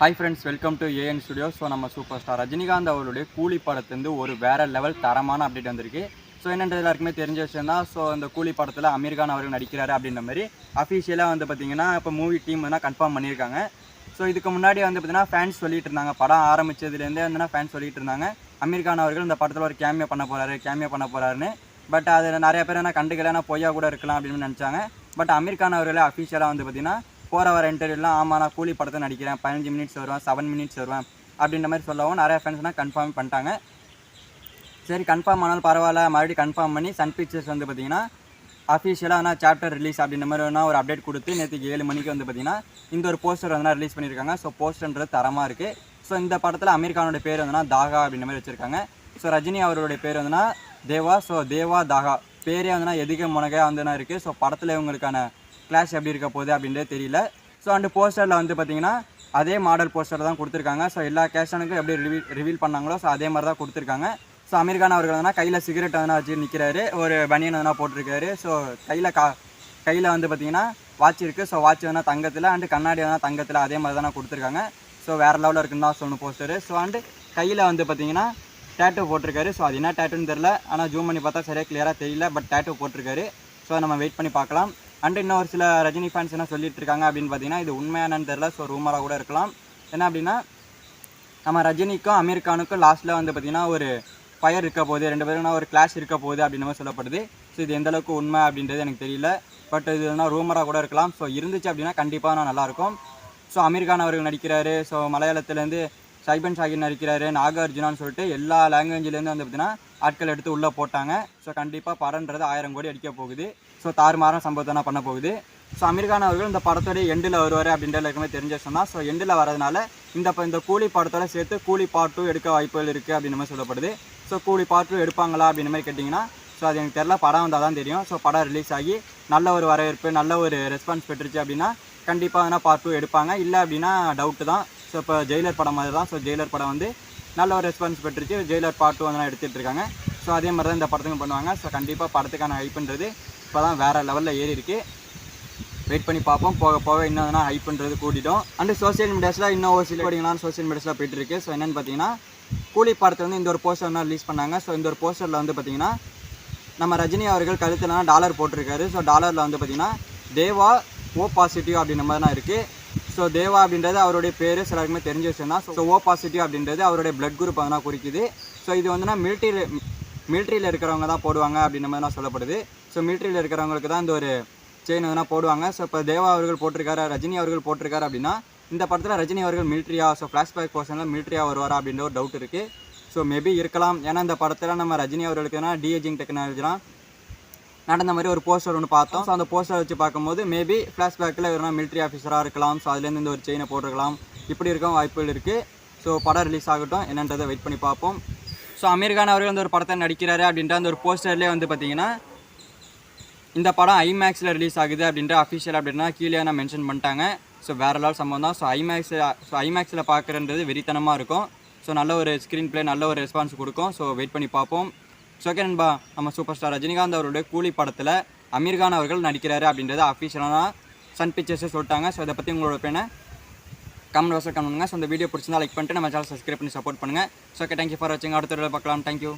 Hi friends welcome to A studio studio so super star Rajinikanth அவருடைய கூலி படத்துலேருந்து ஒரு வேறு லெவல் தரமான அப்டேட் வந்திருக்கு. ஸோ என்னன்றது எல்லாருக்குமே தெரிஞ்ச விஷயம் தான் ஸோ இந்த கூலி படத்தில் அமீர் கான் அவர்கள் நடிக்கிறாரு அப்படின்ற மாதிரி அஃபிஷியலாக வந்து பார்த்தீங்கன்னா இப்போ மூவி டீம் வந்து கன்ஃபார்ம் பண்ணியிருக்காங்க. ஸோ இதுக்கு முன்னாடி வந்து பார்த்திங்கன்னா ஃபேன்ஸ் சொல்லிட்டு இருந்தாங்க. படம் ஆரம்பித்ததுலேருந்தே வந்துன்னா ஃபேன்ஸ் சொல்லிட்டு இருந்தாங்க? அமீர் கான் அவர்கள் இந்த படத்தில் ஒரு கேமியோ பண்ண போகிறாரு கேமியோ பண்ண போகிறாருன்னு பட் அதில் நிறைய பேர் என்ன கண்டுக்கலன்னா பொய்யா கூட இருக்கலாம் அப்படின்னு நினச்சாங்க. பட் அமீர்கான் அவர்களே அஃபிஷியலாக வந்து பார்த்தீங்கன்னா போகிற வர இன்டர்வியூலாம் ஆமாம் நான் கூலி படத்தை நடிக்கிறேன். பதினஞ்சு மினிட்ஸ் வருவேன் செவன் மினிட்ஸ் வருவேன். அப்படின்ற மாதிரி சொல்லவும் நிறைய ஃபேன்ஸ்னால் கன்ஃபார்ம் பண்ணிட்டாங்க. சரி கன்ஃபார்ம் ஆனாலும் பரவாயில்ல. மறுபடியும் கன்ஃபார்ம் பண்ணி சன் பிக்சர்ஸ் வந்து பார்த்தீங்கன்னா அஃபிஷியலாக ஆனால் சாப்டர் ரிலீஸ் அப்படின்ற மாதிரி வேணால் ஒரு அப்டேட் கொடுத்து நேற்றுக்கு ஏழு மணிக்கு வந்து பார்த்தீங்கன்னா இந்த ஒரு போஸ்டர் வந்து ரிலீஸ் பண்ணியிருக்காங்க. ஸோ போஸ்டர்ன்றது தரமாக இருக்குது ஸோ இந்த படத்தில் அமீர்கானோட பேர் வந்துன்னா தாகா அப்படின்ற மாதிரி வச்சுருக்காங்க. ஸோ ரஜினி அவருடைய பேர் வந்துன்னா தேவா. ஸோ தேவா தாகா. பேரே வந்துன்னா எதுக்கு முனகையாக வந்துனா இருக்குது ஸோ படத்தில் இவங்களுக்கான கிளாஷ் எப்படி இருக்க போகுது அப்படின்றது தெரியல. ஸோ அண்டு போஸ்டரில் வந்து பார்த்தீங்கன்னா அதே மாடல் போஸ்டர் தான் கொடுத்துருக்காங்க. ஸோ எல்லா கேஷனுக்கும் எப்படி ரிவீல் ரிவீல் பண்ணாங்களோ ஸோ அதே மாதிரி தான் கொடுத்துருக்காங்க. ஸோ அமீர் கான் அவர்கள் வந்து கையில் சிகரெட் வந்து வச்சு நிற்கிறாரு ஒரு பனியன் வந்து போட்டிருக்காரு. ஸோ கையில் கா கையில் வந்து பார்த்தீங்கன்னா வாட்ச் இருக்குது ஸோ வாட்ச் வேணால் தங்கத்தில் அண்டு கண்ணாடி வேணால் தங்கத்தில் அதே மாதிரி தானே கொடுத்துருக்காங்க. ஸோ வேறு லெவலில் இருக்குன்னு தான் சொல்லணும் போஸ்டரு ஸோ அண்டு கையில் வந்து பார்த்தீங்கன்னா டேட்டு போட்டிருக்காரு. ஸோ அது என்ன டேட்டூன்னு தெரில ஆனால் ஜூம் பண்ணி பார்த்தா சரியாக கிளியராக தெரியல பட் டேட்டூ போட்டிருக்காரு. ஸோ நம்ம வெயிட் பண்ணி பார்க்கலாம். அண்ட் இன்னும் ஒரு சில ரஜினி ஃபேன்ஸ் என்ன சொல்லிட்டு இருக்காங்க அப்படின்னு பார்த்தீங்கன்னா இது உண்மையானன்னு தெரில ஸோ ரூமராக கூட இருக்கலாம். என்ன அப்படின்னா நம்ம ரஜினிக்கும் அமீர் கானுக்கும் லாஸ்ட்டில் வந்து பார்த்திங்கன்னா ஒரு ஃபயர் இருக்க போகுது ரெண்டு பேரும் ஒரு கிளாஷ் இருக்க போகுது அப்படின்ற மாதிரி சொல்லப்படுது. ஸோ இது எந்த அளவுக்கு உண்மை அப்படின்றது எனக்கு தெரியல. பட் இது என்ன ரூமராக கூட இருக்கலாம். ஸோ இருந்துச்சு அப்படின்னா கண்டிப்பாக நான் நல்லாயிருக்கும் ஸோ அமீர் கான் அவர்கள் நடிக்கிறாரு. ஸோ மலையாளத்துலேருந்து சைபன் ஷாகிர் நடிக்கிறாரு நாகார்ஜுனான்னு சொல்லிட்டு எல்லா லாங்குவேஜ்லேருந்து வந்து பார்த்தீங்கன்னா ஆட்கள் எடுத்து உள்ளே போட்டாங்க. ஸோ கண்டிப்பாக படம்ன்றது ஆயிரம் கோடி அடிக்க போகுது. ஸோ தாறுமாறான சம்பவத்தை தான் பண்ண போகுது. ஸோ அமீர் கான் அவர்கள் இந்த படத்தோடைய எண்டில் வருவார் அப்படின்றது எல்லாருக்குமே தெரிஞ்ச சொன்னால் ஸோ எண்டில் வரதுனால இந்த இந்த கூலி படத்தோட சேர்த்து கூலி பாட்டும் எடுக்க வாய்ப்புகள் இருக்குது அப்படின்ற மாதிரி சொல்லப்படுது. ஸோ கூலி பாட்டும் எடுப்பாங்களா அப்படின்ற மாதிரி கேட்டிங்கன்னா ஸோ அது எனக்கு தெரில படம் வந்தால் தான் தெரியும். ஸோ படம் ரிலீஸ் ஆகி நல்ல ஒரு வரவேற்பு நல்ல ஒரு ரெஸ்பான்ஸ் பெற்றுச்சு அப்படின்னா கண்டிப்பாக வேணால் பார்ட் டூ எடுப்பாங்க. இல்லை அப்படின்னா டவுட்டு தான். ஸோ இப்போ ஜெயிலர் படம் மாதிரி தான் ஸோ ஜெயிலர் படம் வந்து நல்ல ஒரு ரெஸ்பான்ஸ் பெற்றுச்சு. ஜெயிலர் பார்ட் டூ வந்து எடுத்துகிட்டு இருக்காங்க. ஸோ அதே மாதிரி தான் இந்த படத்துக்கும் பண்ணுவாங்க. ஸோ கண்டிப்பாக படத்துக்கான ஹைப்புன்றது இப்போ தான் வேறு லெவலில் ஏறி இருக்கு. வெயிட் பண்ணி பார்ப்போம். போக போக இன்னும் ஹைப்புன்றது கூட்டிட்டோம் அண்டு சோஷியல் மீடியாஸில் இன்னும் ஒரு சில படிங்களாம் சோஷியல் மீடியாஸில் போயிட்டு இருக்கு. ஸோ என்னென்னு பார்த்தீங்கன்னா கூலி படத்தை வந்து இந்த ஒரு போஸ்டர் வந்து ரிலீஸ் பண்ணாங்க. ஸோ இந்த ஒரு போஸ்டரில் வந்து பார்த்தீங்கன்னா நம்ம ரஜினி அவர்கள் கழுத்துலலாம் டாலர் போட்டிருக்காரு. ஸோ டாலரில் வந்து பார்த்தீங்கன்னா தேவா ஓ பாசிட்டிவ் அப்படின்ற மாதிரி தான் இருக்குது ஸோ தேவா அப்படின்றது அவருடைய பேர். சிலருக்குமே தெரிஞ்ச விஷயம் தான் ஸோ ஓ பாசிட்டிவ் அப்படின்றது அவருடைய பிளட் குரூப் அதனால் குறிக்குது. ஸோ இது வந்துன்னா மிலிட்ரியில் மிலிட்ரியில் இருக்கிறவங்க தான் போடுவாங்க அப்படின்ற மாதிரி தான் சொல்லப்படுது. ஸோ மிலிட்ரியில் இருக்கிறவங்களுக்கு தான் இந்த ஒரு செயின் வந்து போடுவாங்க? ஸோ இப்போ தேவா அவர்கள் போட்டிருக்காரு? ரஜினி அவர்கள் போட்டிருக்காரு அப்படின்னா இந்த படத்தில் ரஜினி அவர்கள் மிலிட்ரியா ஸோ ஃப்ளாஷ்பேக் போர்ஷனில் மிலிட்ரியா வருவாரா அப்படின்ற ஒரு டவுட் இருக்குது ஸோ மேபி இருக்கலாம். ஏன்னா இந்த படத்தில் நம்ம ரஜினி அவர்களுக்குனா டிஏஜிங் டெக்னாலஜிலாம் நடந்த மாதிரி ஒரு போஸ்டர் ஒன்று பார்த்தோம். ஸோ அந்த போஸ்டர் வச்சு பார்க்கும்போது மேபி ஃப்ளாஷ்பேக்கில் இவரெல்லாம் மிலிட்ரி ஆஃபீஸராக இருக்கலாம். ஸோ அதுலேருந்து இந்த ஒரு செயினை போட்டிருக்கலாம். இப்படி இருக்க வாய்ப்புகள் இருக்குது ஸோ படம் ரிலீஸ் ஆகட்டும். என்னன்றதை வெயிட் பண்ணி பார்ப்போம். ஸோ அமீர் கான் அவர்கள் வந்து ஒரு படத்தை நடிக்கிறாரு அப்படின்ற அந்த ஒரு போஸ்டர்லேயே வந்து பார்த்தீங்கன்னா இந்த படம் ஐமேக்ஸில் ரிலீஸ் ஆகுது அப்படின்ற அஃபிஷியல் அப்படின்னா கீழே நான் மென்ஷன் பண்ணிட்டாங்க. ஸோ வேறு லெவல் சம்பவம் தான். ஸோ ஐமேக்ஸ் ஸோ ஐமேக்ஸில் பார்க்குறது வெறித்தனமாக இருக்கும். ஸோ நல்ல ஒரு ஸ்க்ரீன் ப்ளே நல்ல ஒரு ரெஸ்பான்ஸ் கொடுக்கும். ஸோ வெயிட் பண்ணி பார்ப்போம். ஸோ ஓகே நண்பா நம்ம சூப்பர் ஸ்டார் ரஜினிகாந்த் அவருடைய கூலி படத்தில் அமீர்கான் அவர்கள் நடிக்கிறாரு அப்படின்றத அஃபிஷியலான சன் பிக்சர்ஸே சொல்லிட்டாங்க. ஸோ இதை பற்றி உங்களோட பேனை கமெண்ட் வாசல் கமெண்ட் பண்ணுங்கள் ஸோ இந்த வீடியோ பிடிச்சிருந்தா லைக் பண்ணிட்டு நம்ம சேனல் சப்ஸ்கிரைப் பண்ணி சப்போர்ட் பண்ணுங்கள் so okay thank you for வாட்சிங் அடுத்த வீடியோ பார்க்கலாம். தேங்க்யூ